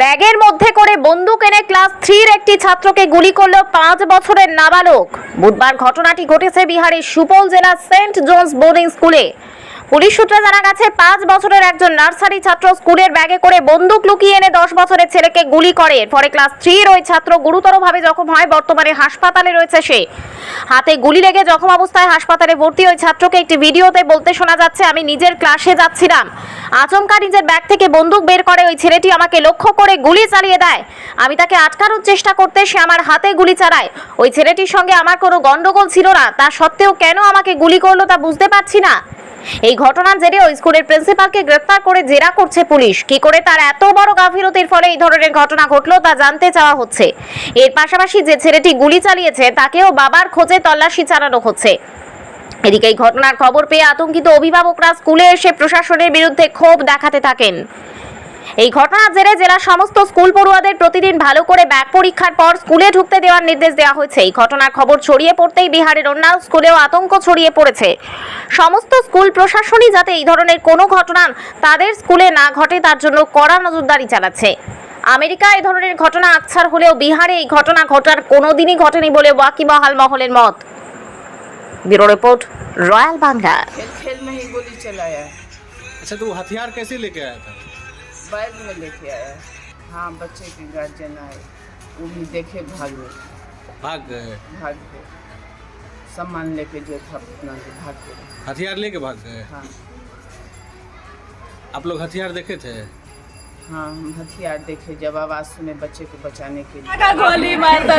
ব্যাগের মধ্যে করে বন্দুক এনে ক্লাস থ্রির একটি ছাত্রকে গুলি করল পাঁচ বছরের নাবালক। বুধবার ঘটনাটি ঘটেছে বিহারের সুপল জেলার সেন্ট জোন্স বোর্ডিং স্কুলে। পুলিশ সূত্রে জানা গেছে, পাঁচ বছরের একজন নার্সারি ছাত্র স্কুলের ব্যাগে করে বন্দুক লুকিয়ে এনে দশ বছরের ছেলেকে গুলি করে। পরে ক্লাস থ্রির ওই ছাত্র গুরুতরভাবে জখম হয়, বর্তমানে হাসপাতালে রয়েছে সে। হাতে গুলি লেগে জখম অবস্থায় হাসপাতালে ভর্তি ওই ছাত্রকে একটি ভিডিওতে বলতে শোনা যাচ্ছে, আমি নিজের ক্লাসে যাচ্ছিলাম। আচমকা নিজের ব্যাগ থেকে বন্দুক বের করে, ওই ছেলেটি আমাকে লক্ষ্য করে গুলি চালিয়ে দেয়। আমি তাকে আটকানোর চেষ্টা করতে সে আমার হাতে গুলি চালায়। ওই ছেলেটির সঙ্গে আমার কোনো গন্ডগোল ছিল না। তা সত্ত্বেও কেন আমাকে গুলি করল তা বুঝতে পারছি না। এই ঘটনার জেরে ওই স্কুলের প্রিন্সিপালকে গ্রেফতার করে জেরা করছে পুলিশ। কি করে তার এত বড় গাফিলতির ফলে এই ধরনের ঘটনা ঘটলো তা জানতে চাওয়া হচ্ছে। এর পাশাপাশি যে ছেলেটি গুলি চালিয়েছে, তাকেও বাবার খোঁজে তল্লাশি চালানো হচ্ছে। এদিকে এই ঘটনার খবর পেয়ে আতঙ্কিত অভিভাবকরা স্কুলে এসে প্রশাসনের বিরুদ্ধে ক্ষোভ দেখাতে থাকেন। এই ঘটনার জেরে জেলার সমস্ত স্কুল পড়ুয়াদের প্রতিদিন ভালো করে ব্যাগ পরীক্ষার পর স্কুলে ঢুকতে দেওয়ার নির্দেশ দেওয়া হয়েছে এই ঘটনার খবর ছড়িয়ে পড়তেই বিহারের অন্যান্য স্কুলেও আতঙ্ক ছড়িয়ে পড়েছে সমস্ত স্কুল প্রশাসনই যাতে এই ধরনের কোনো ঘটনা তাদের স্কুলে না ঘটে তার জন্য কড়া নজরদারি চালাচ্ছে আমেরিকা এই ধরনের ঘটনা আকছার হলেও বিহারে এই ঘটনা ঘটার কোনোদিনই ঘটেনি বলে ওয়াকিবহাল মহলের মত ব্যুরো রিপোর্ট রয়্যাল বাংলা खेल खेल में ही गोली चलाया अच्छा तो वो हथियार कैसे लेके आया था बैग में लेके आया हाँ। बच्चे के गार्जियन आए। वो भी देखे भाग गए। भाग गए? भाग गए। सामान लेके जो था अपना के भाग गए। हथियार लेके भाग गए? हाँ। आप लोग हथियार देखे थे? हाँ हम हथियार देखे जब आवाज़ सुने बच्चे को बचाने के लिए। गोली मारता